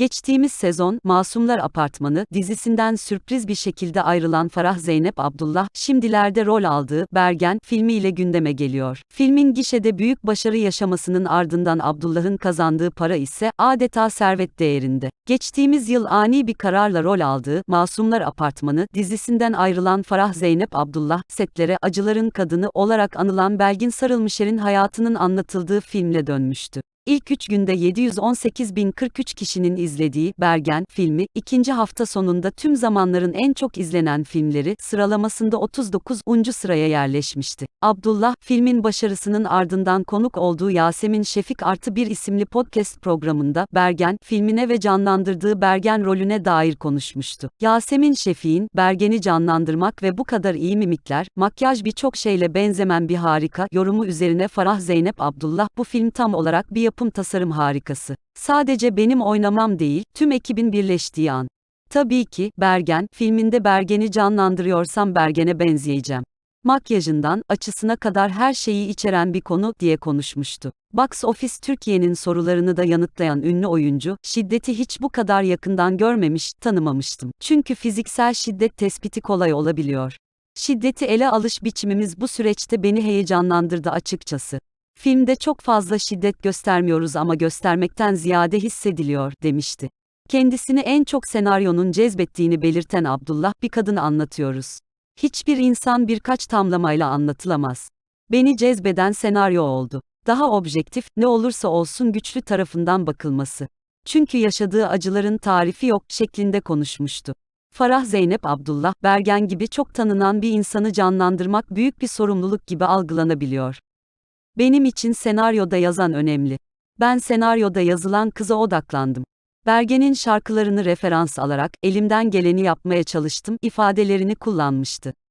Geçtiğimiz sezon, Masumlar Apartmanı dizisinden sürpriz bir şekilde ayrılan Farah Zeynep Abdullah, şimdilerde rol aldığı Bergen filmiyle gündeme geliyor. Filmin gişede büyük başarı yaşamasının ardından Abdullah'ın kazandığı para ise adeta servet değerinde. Geçtiğimiz yıl ani bir kararla rol aldığı Masumlar Apartmanı dizisinden ayrılan Farah Zeynep Abdullah, setlere acıların kadını olarak anılan Belgin Sarılmışer'in hayatının anlatıldığı filmle dönmüştü. İlk 3 günde 718.043 kişinin izlediği Bergen filmi, ikinci hafta sonunda tüm zamanların en çok izlenen filmleri sıralamasında 39. sıraya yerleşmişti. Abdullah, filmin başarısının ardından konuk olduğu Yasemin Şefik Artı Bir isimli podcast programında Bergen filmine ve canlandırdığı Bergen rolüne dair konuşmuştu. Yasemin Şefik'in Bergen'i canlandırmak ve bu kadar iyi mimikler, makyaj birçok şeyle benzemen bir harika yorumu üzerine Farah Zeynep Abdullah bu film tam olarak bir yapım tasarım harikası. Sadece benim oynamam değil, tüm ekibin birleştiği an. Tabii ki, Bergen, filminde Bergen'i canlandırıyorsam Bergen'e benzeyeceğim. Makyajından, açısına kadar her şeyi içeren bir konu, diye konuşmuştu. Box Office Türkiye'nin sorularını da yanıtlayan ünlü oyuncu, şiddeti hiç bu kadar yakından görmemiş, tanımamıştım. Çünkü fiziksel şiddet tespiti kolay olabiliyor. Şiddeti ele alış biçimimiz bu süreçte beni heyecanlandırdı açıkçası. Filmde çok fazla şiddet göstermiyoruz ama göstermekten ziyade hissediliyor, demişti. Kendisini en çok senaryonun cezbettiğini belirten Abdullah, bir kadını anlatıyoruz. Hiçbir insan birkaç tamlamayla anlatılamaz. Beni cezbeden senaryo oldu. Daha objektif, ne olursa olsun güçlü tarafından bakılması. Çünkü yaşadığı acıların tarifi yok şeklinde konuşmuştu. Farah Zeynep Abdullah, Bergen gibi çok tanınan bir insanı canlandırmak büyük bir sorumluluk gibi algılanabiliyor. Benim için senaryoda yazan önemli. Ben senaryoda yazılan kıza odaklandım. Bergen'in şarkılarını referans alarak elimden geleni yapmaya çalıştım ifadelerini kullanmıştı.